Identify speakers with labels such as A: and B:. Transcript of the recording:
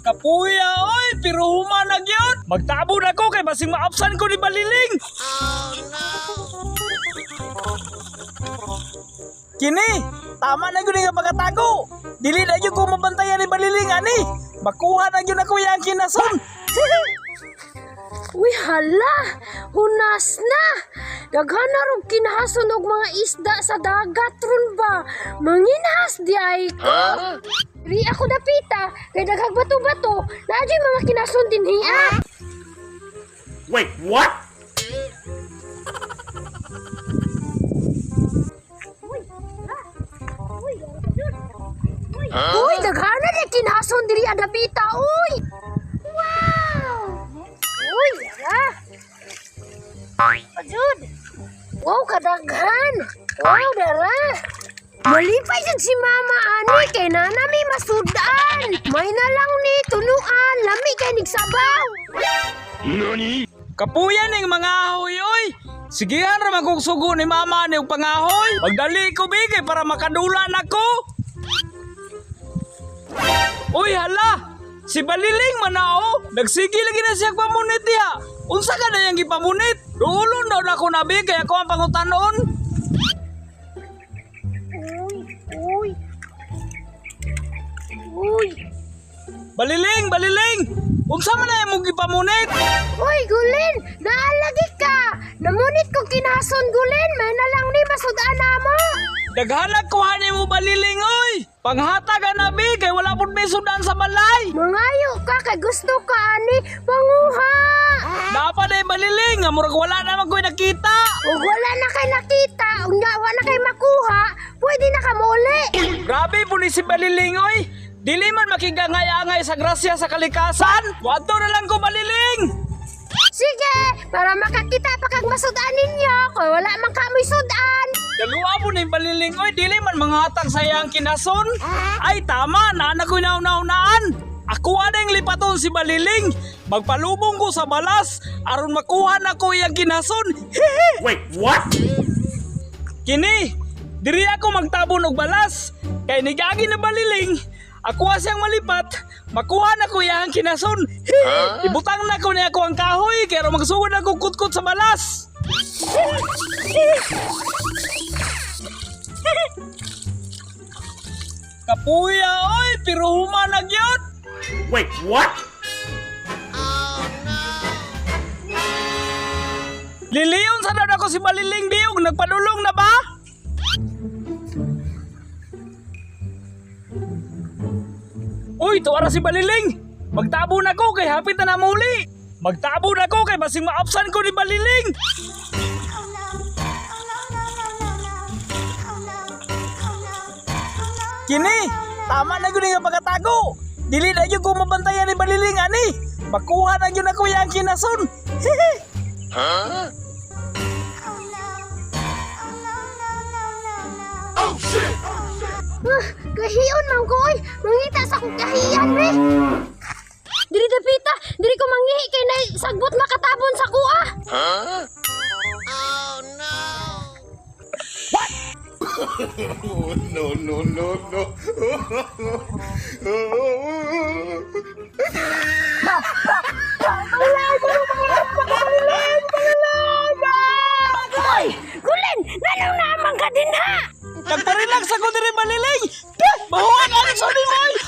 A: Kapuya, oy, pero humanag yun. Magtabo na ko kay basing maapsan ko ni Baliling. Kini, tama na yun nga pagkatago. Dili na yun ko mabantayan ni Baliling, ani. Makuha na yun ako yung kinason.
B: Uy, hala! Hunas na! Daghan na rin kinahason og mga isda sa dagat ron ba? Manginhas di ay ko! Ri ako dapita, kay daghang bato-bato, nadyo mga kinason din hiya.
C: Wait, what?
B: Uy, daghan na rin kinason diri ang dapita, uy! Wow, kadaghan! Wow, dara! Malipay jud si mama ani kay nana mi masudan. May na lang ni tunuan, lami kay nigsabaw.
A: Kapuya ning mga ahoy, oy. Sigihan ra kong sugo ni mama ni og pangahoy. Magdali ko bigay para makadulan ako. Uy, hala! Si Baliling manao, nagsigi lagi na siya pamunit ya. Unsa ka na yung gipamunit? Duulon daw na ako nabi, kaya ako ang pangutanon.
B: Uy, uy. Uy.
A: Baliling, baliling! Unsa man na yung gipamunit?
B: Uy, Gulin, naalagi ka. Namunit ko kinason Gulin, may na lang ni masudan na mo.
A: Daghanag kuha ni mo baliling, oy! Panghatag na nabi, kay wala pud may sudan sa balay.
B: Mangayo ka kay gusto ka ani panguha.
A: Dapat ay baliling, nga murag wala naman ko'y nakita.
B: Ug wala na kay nakita, unya wala kay makuha, pwede na ka muli.
A: Grabe po ni si Baliling, oy! Dili man makigangay-angay sa grasya sa kalikasan. Wato na lang ko Baliling!
B: Sige, para makakita pa kag masudan ninyo, kay wala man kamoy sudan.
A: Dalawa po ni Baliling, oy! Dili man manghatag sa iyang kinason. Ay, tama, naanak ko'y nauna-unaan. Ako ading lipaton si Baliling. Magpalubong ko sa balas, aron makuha na ko iyang kinason.
C: Wait, what?
A: Kini, diri ako magtabon og balas. Kay nigagi na baliling, ako siyang malipat, makuha na ko iyang kinason. Ibutang na ko niya ako ang kahoy, kaya magsugod ako kutkot sa balas. Kapuya, oy, pero humanag yun.
C: Wait, what?
A: Liliyon sa dada ko si Baliling Diog, nagpadulong na ba? Uy, tuwara si Baliling! Magtabo na ko kay hapit na namuli! Magtabo na ko kay basing maapsan ko ni Baliling! Kini, tama na yun nga pagkatago! Dili na yun ko mabantayan ni Baliling, ani! Makuha na yun ako yung kinason! Hehe!
B: Ah, kahiyon man ko oy, mangita sa kong. Diri dapita, diri ko mangihi kay nay sagbot makatabon sa.
C: Oh, no, no, no, no.
B: Oy, Gulin, nanong naman ka din ha.
A: Nagparilang sa ko diri. Peh, bahuan ang sorry mo.